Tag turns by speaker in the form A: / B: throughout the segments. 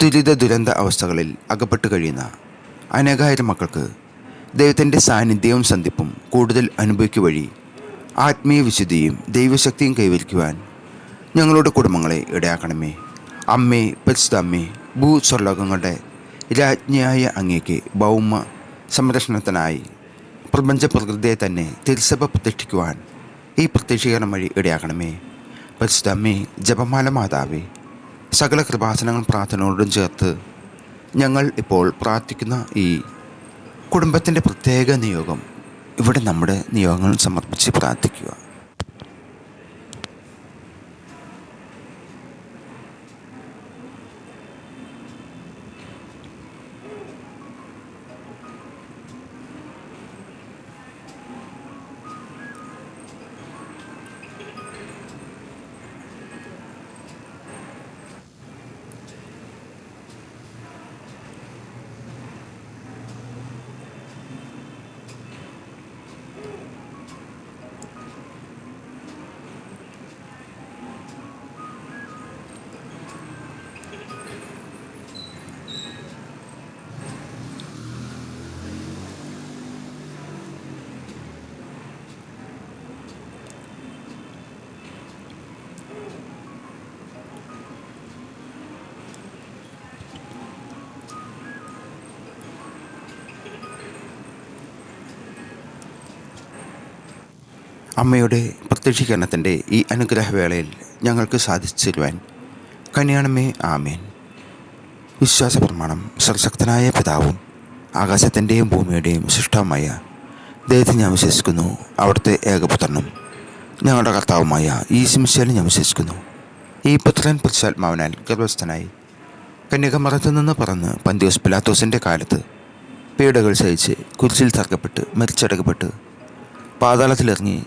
A: ദുരിത ദുരന്ത അവസ്ഥകളിൽ അകപ്പെട്ട് കഴിയുന്ന അനേകായിരം മക്കൾക്ക് ദൈവത്തിന്റെ സാന്നിധ്യവും സന്ധിപ്പും കൂടുതൽ അനുഭവിക്കുക വഴി ആത്മീയ വിശുദ്ധിയും ദൈവശക്തിയും കൈവരിക്കുവാൻ ഞങ്ങളുടെ കുടുംബങ്ങളെ ഇടയാക്കണമേ. അമ്മേ പരിശുദ്ധ അമ്മേ ഭൂസ്വർലോകങ്ങളുടെ രാജ്ഞിയായ അങ്ങേക്ക് ഭൗമ സംരക്ഷണത്തിനായി പ്രപഞ്ച പ്രകൃതിയെ തന്നെ തിരുസഭ പ്രതിഷ്ഠിക്കുവാൻ ഈ പ്രത്യക്ഷീകരണം വഴി ഇടയാക്കണമേ. പരിശുദ്ധ അമ്മേ ജപമാല മാതാവേ സകല കൃപാസനങ്ങൾ പ്രാർത്ഥനയോടും ചേർത്ത് ഞങ്ങൾ ഇപ്പോൾ പ്രാർത്ഥിക്കുന്ന ഈ കുടുംബത്തിന്റെ പ്രത്യേക നിയോഗം ഇവിടെ നമ്മുടെ നിയോഗങ്ങൾ സമർപ്പിച്ച് പ്രാർത്ഥിക്കുക. അമ്മയുടെ പ്രത്യക്ഷീകരണത്തിന്റെ ഈ അനുഗ്രഹവേളയിൽ ഞങ്ങൾക്ക് സാധിച്ചു തരുവാൻ കന്യാണമേ ആമേൻ. വിശ്വാസ പ്രമാണം സർശക്തനായ പിതാവും ആകാശത്തിന്റെയും ഭൂമിയുടെയും സൃഷ്ടവുമായ ദൈവത്തെ ഞാൻ വിശ്വസിക്കുന്നു. അവിടുത്തെ ഏകപുത്രനും ഞങ്ങളുടെ കർത്താവുമായ ഈ സിംശാലും ഞാൻ വിശ്വസിക്കുന്നു. ഈ പുത്രൻ പുരുഷാത്മാവിനാൽ ഗർഭസ്ഥനായി കന്യകമറത്തു നിന്ന് പറന്ന് പന്തിയോസ് പിലാത്തോസിന്റെ കാലത്ത് പീഡകൾ സഹിച്ച് കുരിശിൽ തറക്കപ്പെട്ട് മരിച്ചടക്കപ്പെട്ട് പാതാളത്തിലിറങ്ങി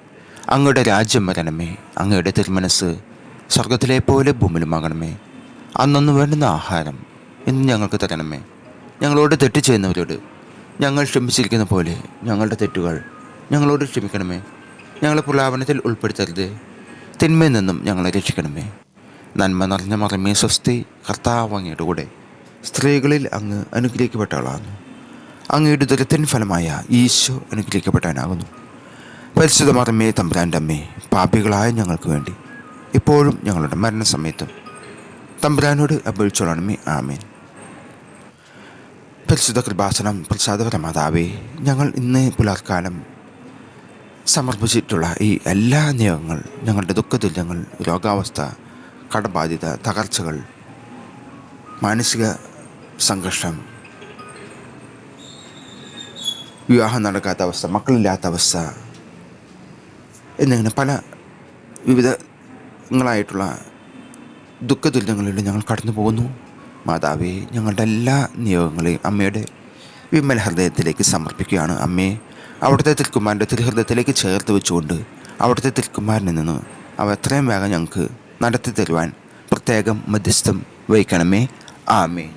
A: അങ്ങയുടെ രാജ്യം വരണമേ അങ്ങയുടെ തിരുമനസ് സ്വർഗത്തിലെ പോലെ ഭൂമിലുമാകണമേ അന്നൊന്ന് വേണ്ടുന്ന ആഹാരം ഇന്ന് ഞങ്ങൾക്ക് തരണമേ. ഞങ്ങളോട് തെറ്റ് ചെയ്യുന്നവരോട് ഞങ്ങൾ ക്ഷമിച്ചിരിക്കുന്ന പോലെ ഞങ്ങളുടെ തെറ്റുകൾ ഞങ്ങളോട് ക്ഷമിക്കണമേ. ഞങ്ങളെ പ്രലാപനത്തിൽ ഉൾപ്പെടുത്തരുത്. തിന്മയിൽ നിന്നും ഞങ്ങളെ രക്ഷിക്കണമേ. നന്മ നിറഞ്ഞ മറമേ സ്വസ്തി കർത്താവ് അങ്ങയുടെ കൂടെ സ്ത്രീകളിൽ അങ്ങ് അനുഗ്രഹിക്കപ്പെട്ടവളാകുന്നു. അങ്ങയുടെ ദുരത്തിൻ ഫലമായ ഈശോ അനുഗ്രഹിക്കപ്പെടാനാകുന്നു പരിശുദ്ധ മറമേ തമ്പുരാന്റെ പാപികളായ ഞങ്ങൾക്ക് വേണ്ടി. ഇപ്പോഴും ഞങ്ങളുടെ മരണസമയത്തും തമ്പുരാനോട് അപേക്ഷിച്ചോളണമേ ആമേൻ. പരിശുദ്ധ കൃപാസനം പ്രസാദപരമാതാവേ ഞങ്ങൾ ഇന്ന് പുലർക്കാലം സമർപ്പിച്ചിട്ടുള്ള ഈ എല്ലാ നിയമങ്ങൾ ഞങ്ങളുടെ ദുഃഖതുല്യങ്ങൾ രോഗാവസ്ഥ കടബാധ്യത തകർച്ചകൾ മാനസിക സംഘർഷം വിവാഹം നടക്കാത്ത അവസ്ഥ മക്കളില്ലാത്ത അവസ്ഥ എന്നിങ്ങനെ പല വിവിധങ്ങളായിട്ടുള്ള ദുഃഖദുരിതങ്ങളിലൂടെ ഞങ്ങൾ കടന്നു പോകുന്നു. മാതാവേ ഞങ്ങളുടെ എല്ലാ നിയോഗങ്ങളെയും അമ്മയുടെ വിമല ഹൃദയത്തിലേക്ക് സമർപ്പിക്കുകയാണ്. അമ്മയെ അവിടുത്തെ തിരുക്കുമാരന്റെ തിരുഹൃദയത്തിലേക്ക് ചേർത്ത് വെച്ചുകൊണ്ട് അവിടുത്തെ തിരുക്കുമാരനിൽ നിന്ന് അവ എത്രയും വേഗം ഞങ്ങൾക്ക് നടത്തി തരുവാൻ പ്രത്യേകം മധ്യസ്ഥം വഹിക്കണമേ. ആമേ